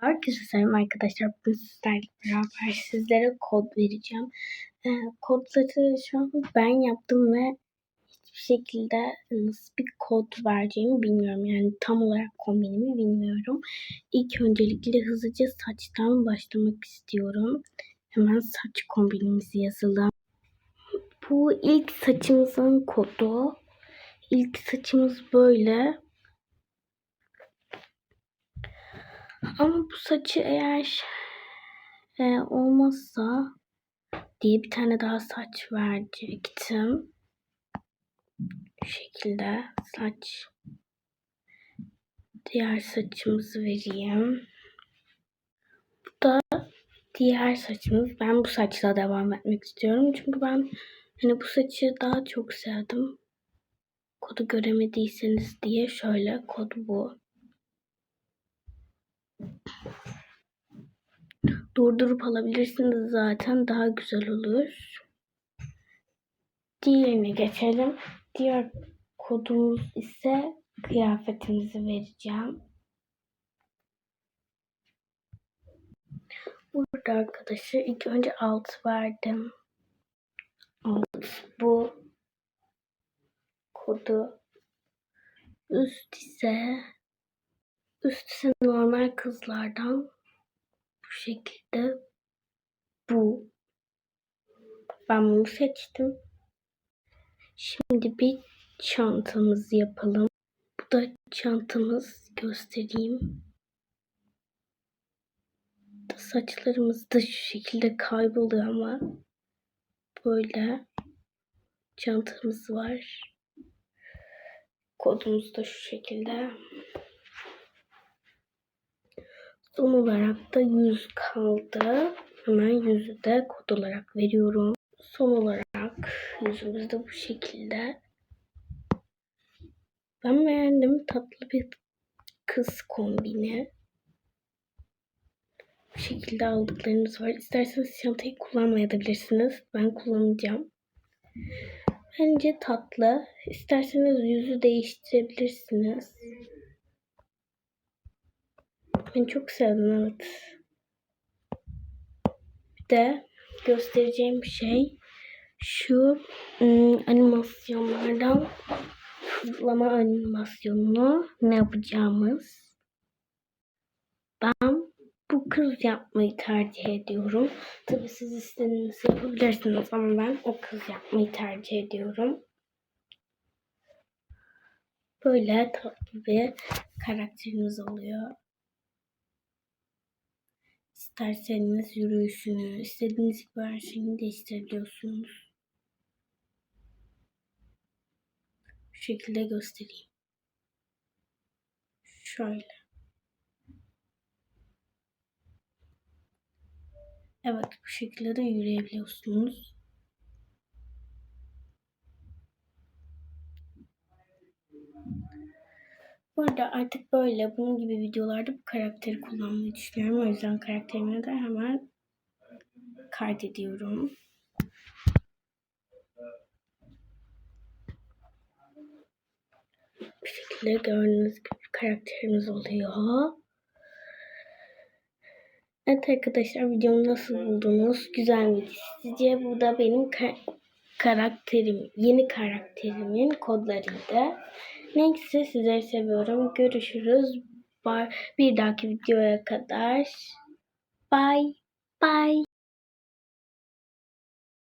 Herkese selam arkadaşlar. Bugün sizlerle beraber sizlere kod vereceğim. Ee, kodları şu an ben yaptım ve hiçbir şekilde nasıl bir kod vereceğimi bilmiyorum. Yani tam olarak kombinimi bilmiyorum. İlk öncelikle hızlıca saçtan başlamak istiyorum. Hemen saç kombinimizi yazalım. Bu ilk saçımızın kodu. İlk saçımız böyle. Ama bu saçı eğer e, olmazsa diye bir tane daha saç verecektim. Bu şekilde saç. Diğer saçımızı vereyim. Bu da diğer saçımız. Ben bu saçla devam etmek istiyorum. Çünkü ben hani bu saçı daha çok sevdim. Kodu göremediyseniz diye şöyle kod bu. Durdurup alabilirsiniz zaten daha güzel olur. Diğerine geçelim. Diğer kodumuz ise kıyafetimizi vereceğim. Burada arkadaşlar ilk önce alt verdim. Alt bu kodu üst ise üst ise normal kızlardan bu şekilde bu. Ben bunu seçtim. Şimdi bir çantamızı yapalım. Bu da çantamız göstereyim. Saçlarımız da şu şekilde kayboluyor ama böyle çantamız var. Kodumuz da şu şekilde. Son olarak da yüz kaldı. Hemen yüzü de kod olarak veriyorum. Son olarak yüzümüz de bu şekilde. Ben beğendim. Tatlı bir kız kombini. Bu şekilde aldıklarımız var. İsterseniz çantayı kullanmayabilirsiniz. Ben kullanacağım. Bence tatlı. İsterseniz yüzü değiştirebilirsiniz. Ben çok sevdim evet. Bir de göstereceğim şey şu ım, animasyonlardan fırlama animasyonunu ne yapacağımız. Ben bu kız yapmayı tercih ediyorum. Tabi siz istediğiniz yapabilirsiniz ama ben o kız yapmayı tercih ediyorum. Böyle tatlı bir karakterimiz oluyor. İsterseniz yürüyüşünü, istediğiniz gibi her şeyini değiştirebiliyorsunuz. Şu şekilde göstereyim. Şöyle. Evet bu şekilde de yürüyebiliyorsunuz. Burada artık böyle bunun gibi videolarda bu karakteri kullanmayı düşünüyorum. O yüzden karakterimi de hemen kaydediyorum. Bu şekilde gördüğünüz gibi karakterimiz oluyor. Evet arkadaşlar videomu nasıl buldunuz? Güzel miydi sizce? Bu da benim ka karakterim, yeni karakterimin kodlarıydı. Neyse sizleri seviyorum. Görüşürüz. Bir dahaki videoya kadar. Bye. Bye.